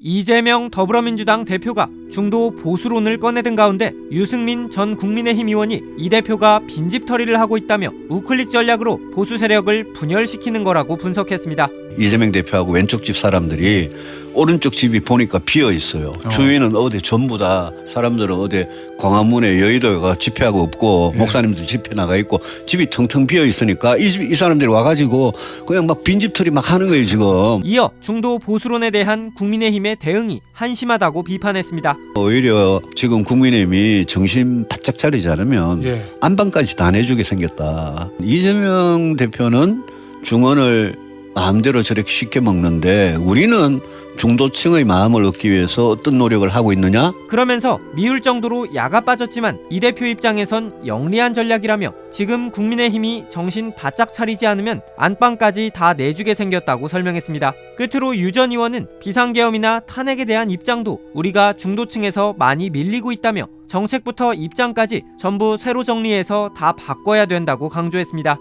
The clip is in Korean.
이재명 더불어민주당 대표가 중도 보수론을 꺼내든 가운데 유승민 전 국민의힘 의원이 이 대표가 빈집털이를 하고 있다며 우클릭 전략으로 보수 세력을 분열시키는 거라고 분석했습니다. 이재명 대표하고 왼쪽 집 사람들이 오른쪽 집이 보니까 비어 있어요. 어. 주위는 어디 전부 다 사람들은 어디 광화문에 여의도가 집회하고 없고 예. 목사님들 집회 나가 있고 집이 텅텅 비어 있으니까 이, 집- 이 사람들이 와가지고 그냥 막 빈집털이 막 하는 거예요 지금. 이어 중도 보수론에 대한 국민의힘의 대응이 한심하다고 비판했습니다. 오히려 지금 국민의힘이 정신 바짝 차리지 않으면 예. 안방까지 다 내주게 생겼다. 이재명 대표는 중원을 마음대로 저렇게 쉽게 먹는데 우리는 중도층의 마음을 얻기 위해서 어떤 노력을 하고 있느냐? 그러면서 미울 정도로 야가 빠졌지만 이 대표 입장에선 영리한 전략이라며 지금 국민의힘이 정신 바짝 차리지 않으면 안방까지 다 내주게 생겼다고 설명했습니다. 끝으로 유 전 의원은 비상계엄이나 탄핵에 대한 입장도 우리가 중도층에서 많이 밀리고 있다며 정책부터 입장까지 전부 새로 정리해서 다 바꿔야 된다고 강조했습니다.